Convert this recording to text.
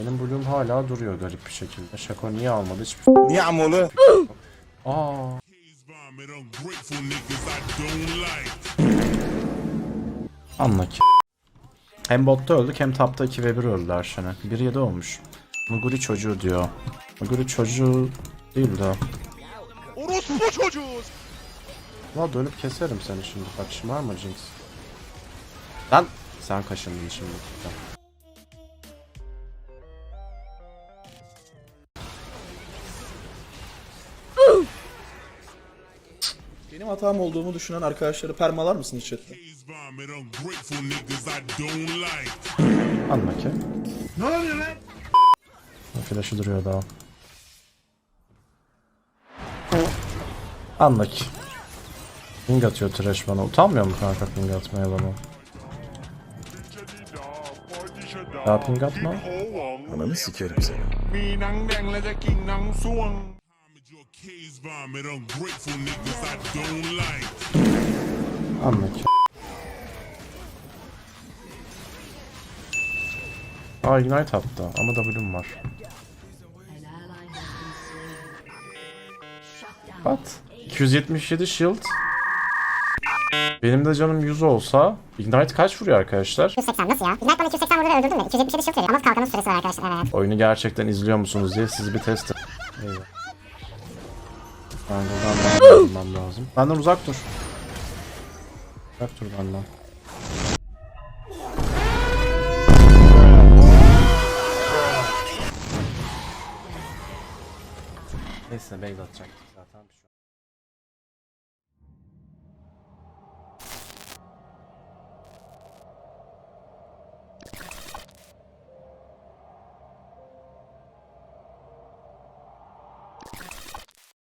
Benim Bloom hala duruyor garip bir şekilde. Şako niye almadı hiçbir Niye amolu? Aa. Anla ki. Hem botta öldük hem tapta 2 ve 1 öldüler şene. 1 7 olmuş. Muguri çocuğu diyor. Muguri çocuğu değil de. Orospu çocuğu. La dönüp keserim seni şimdi. Bak şımarma Jinx. Lan sen kaşındın şimdi. Benim hatam olduğumu düşünen arkadaşları permalar mısın chatte? Don't like. Anla ki. Ne oluyor lan? Flash'ı duruyor daha. Anla ki. Ping atıyor trash bana. Utanmıyor mu kanka ping atmaya bana? Ya ping atma. Ananı sikerim seni. Amma Aa Unite attı ama W'm var. What? 277 shield. Benim de canım 100 olsa Ignite kaç vuruyor arkadaşlar? 280 nasıl ya? Ignite bana 280 vurdu öldürdün mü? 277 shield veriyor ama kalkanın süresi var arkadaşlar evet. Oyunu gerçekten izliyor musunuz diye sizi bir test... Eyvah. Eyvah. Jungle'dan ben bulmam lazım. Benden uzak dur. Uzak dur benden. Neyse base atacak.